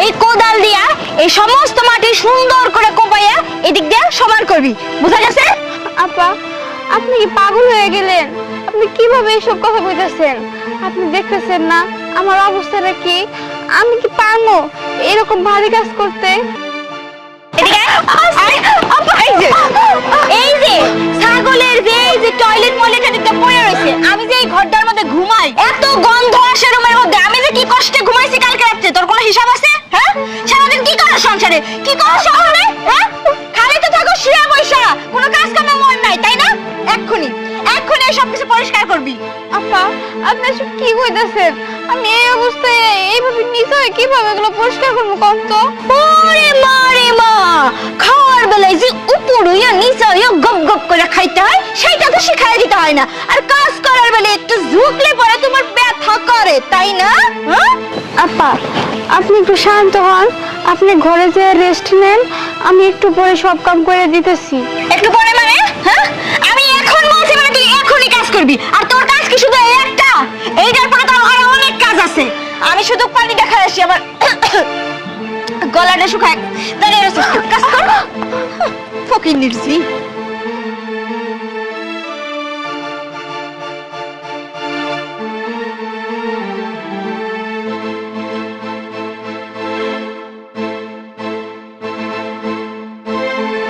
এই কোদাল দিয়া এই সমস্ত মাটি সুন্দর করে কোপাইয়া এদিক দিয়া সমান করবি। বুঝা গেছে? আপা আপনি কি পাগল হয়ে গেলেন? আপনি কীভাবে এসব কথা কইতেছেন? আপনি দেখতেছেন না আমার অবস্থাটা কি? আমি কি পারব এরকম ভারী কাজ করতে? এদিকে আপা, এই যে সংসারে কি করো শহরে? হ্যাঁ? খালি তো থাকো শুয়ে বৈশা কোনো কাজ কামে মন নাই, তাই না? এক্ষুনি। এক্ষুনি সবকিছু পরিষ্কার করবি। আপা আপনি এসব কি কইতেছেন আমি এই অবস্থায় এইভাবে কীভাবে এগুলো পরিষ্কার করব তো? ওরে মা রে মা! খাওয়ার বেলায় যে উপর হইয়া নিচে হইয়া গপ গপ করে খাইতে হয় সেইটা তো শিখাই দিতে হয় না। আর কাজ করার বেলায় একটু ঝুঁকলে পরে তোমার ব্যথা করে তাই না? হ্যাঁ? আপা আপনি একটু শান্ত হন। আপনি ঘরে যে রেস্ট নেন আমি একটু পরে সব কাম করে দিতেছি। একটু পরে মানে? হ্যাঁ? আমি এখন বলছি মানে তুই এখনই কাজ করবি। আর তোর কাজ কি শুধু আমি শুধু পানি দেখা আসি আমার গলাটা শুকায় দাঁড়িয়ে রয়েছে কাজ কর। ফকির নির্জি।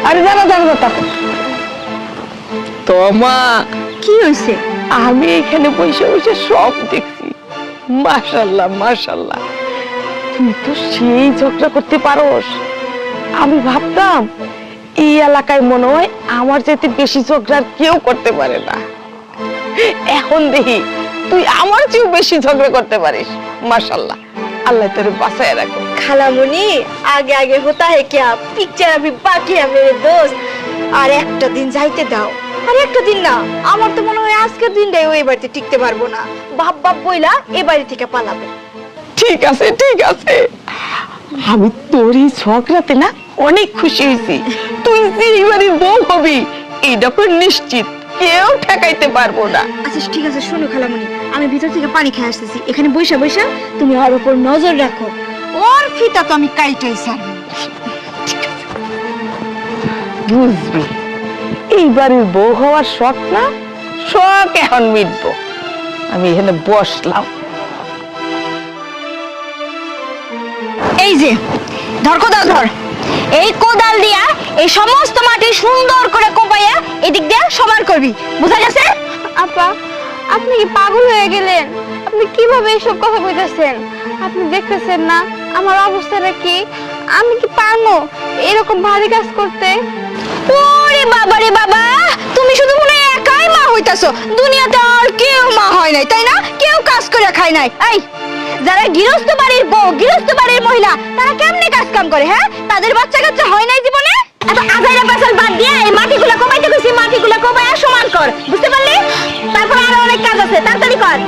আরে দাঁড়া দাঁড়া দাঁড়া তোমা কি হয়েছে? আমি এখানে বসে বসে সব দেখছি। মাশাল্লাহ মাশাল্লাহ। তুমি তো সেই ঝগড়া করতে পারোস। আমি ভাবতাম, এই এলাকায় মনে হয় আমার যেতে বেশি ঝগড়ার কেউ করতে পারে না। এখন দেখি, তুই আমার চেয়েও বেশি ঝগড়া করতে পারিস। মাশাল্লাহ, আল্লাহ তোর বাসায় রাখো খালামুনি, আগে আগে হতা হে কে পিকচার আমি বাকি আমি দোস্ত। আর একটা দিন যাইতে দাও। আর একটা দিন না আমার তো মনে হয় আজকের দিনটাই ওই বাড়িতে টিকতে পারব না। বাপ বাপ বইলা এ বাড়ি থেকে পালাবো। ঠিক আছে ঠিক আছে। আমি তোর এই ঝগড়াতে না অনেক খুশি হয়েছি। তুই যে এবারের বউ হবি এইটা তো নিশ্চিত কেউ ঠেকাইতে পারব না। আচ্ছা ঠিক আছে শোনো খালামুনি আমি ভিতর থেকে পানি খেয়ে আসতেছি। এখানে বৈশা বৈশা তুমি ওর উপর নজর রাখো। ওর ফিতা তো আমি কাইটাই ছাড়বো। বুঝবি। এইবারের বউ হওয়ার শখ না? শখ এখন মিটবো। আমি এখানে বসলাম। এই যে ধর কোদাল ধর। এই কোদাল দিয়া এই সমস্ত মাটি সুন্দর করে কোপাইয়া এদিক দিয়ে সমান করবি। বুঝা গেছে? আপা আপনি কি পাগল হয়ে গেলেন? আপনি কীভাবে এসব কথা কইতেছেন? আপনি দেখতেছেন না আমার অবস্থাটা কি? আমি কি পারব এরকম ভারী কাজ করতে ওরে বাবা রে বাবা, তুমি শুধু মনে একাই মা হইতাছো। দুনিয়াতে আর কেউ মা হয় নাই, তাই না? কেউ কাজ করে খায় নাই। এই, যারা গৃহস্থ বাড়ির বউ, গৃহস্থ বাড়ির মহিলা, তারা কেমনে কাজ কাম করে হ্যাঁ? তাদের বাচ্চা কাচ্চা হয় নাই জীবনে? এত আজাইরা পাসাল বাদ দিয়ে এই মাটিগুলো কমাইতে কইছি, মাটিগুলো কমাইয়া সমান কর, বুঝতে পারলি? তারপর আরও অনেক কাজ আছে, তাড়াতাড়ি কর।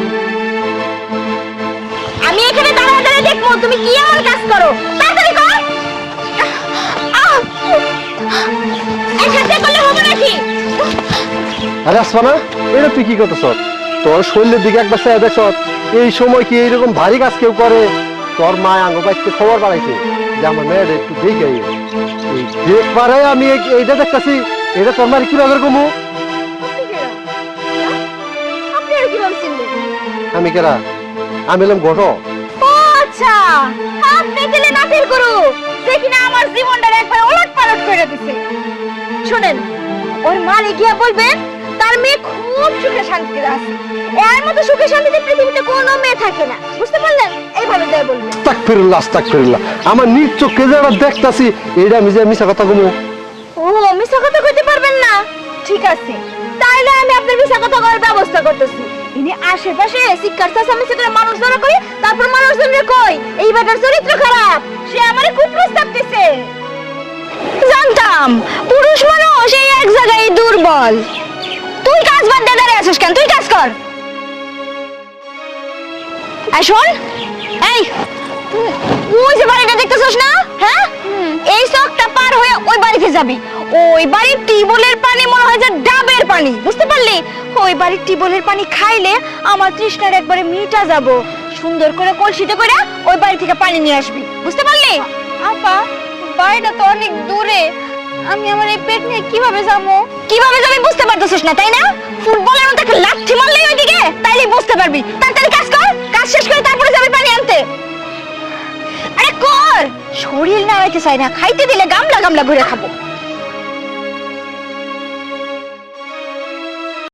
আমি এখানে দাঁড়ায় দাঁড়ায় দেখব, তুমি কি এমন কাজ কর? আরে আসমানা এটা তুই কি করতেছ? তোর শরীরের দিকে একবার চেয়ে এই সময় কি এইরকম ভারী কাজ কেউ করে? তোর মা আঙ্গ বাইতে খবর বাড়াইছে যে আমার একটু দেখে এই দেখবারে আমি এইটা দেখতেছি, এটা তোর মারি কীভাবে কমু আমি কেরা? আমি এলাম আচ্ছা ওর মালিক গিয়া বলবেন তার মেয়ে খুব সুখে শান্তিতে আছে। এর মতো সুখে শান্তিতে পৃথিবীতে কোনো মেয়ে থাকে না। বুঝতে পারলেন? এইভাবে দেয় বলবেন। তাক ফিরুল্লাহ আস্তাক ফিরুল্লাহ আমার নিজ চোখে যারা দেখতাছি এটা আমি যে মিশা কথা কমু। ও মিশা কথা কইতে পারবেন না? ঠিক আছে। তাইলে আমি আপনার মিশা কথা করার ব্যবস্থা করতেছি। ইনি আশেপাশে শিক্ষার চাষামিশি করে মানুষ ধরা করি তারপর মানুষ ধরে কই? এই বেটার চরিত্র খারাপ। সে আমারে খুব প্রস্তাব দিছে। জানতাম পুরুষ মানুষ এই এক জায়গায় দুর্বল। তুই কাজ বাদ দিয়ে দাঁড়িয়ে আছিস কেন? তুই কাজ কর। এই শোন, এই, ওই যে বাড়িটা দেখতেছিস না? হ্যাঁ? এই চকটা পার হয়ে ওই বাড়িতে যাবি। ওই বাড়ির টিউবওয়েলের পানি মনে হয় যে ডাবের পানি, বুঝতে পারলি? ওই বাড়ির টিউবওয়েলের পানি খাইলে আমার তৃষ্ণার একবারে মিটা যাব। সুন্দর করে কলসিতে করে ওই বাড়ি থেকে পানি নিয়ে আসবি, বুঝতে পারলি? আপা, বাড়িটা তো অনেক দূরে। আমি আমার এই পেট নিয়ে কীভাবে যাব? কীভাবে যাবি বুঝতে পারতেছিস না, তাই না? ফুটবলের মতো একটা লাথি মারলেই ওইদিকে তাইলে বুঝতে পারবি। তাড়াতাড়ি কাজ কর, কাজ শেষ করে তারপরে যাবি পানি আনতে। আরে কর! শরীর নাড়াইতে চাই না, খাইতে দিলে গামলা গামলা ঘুরে খাব।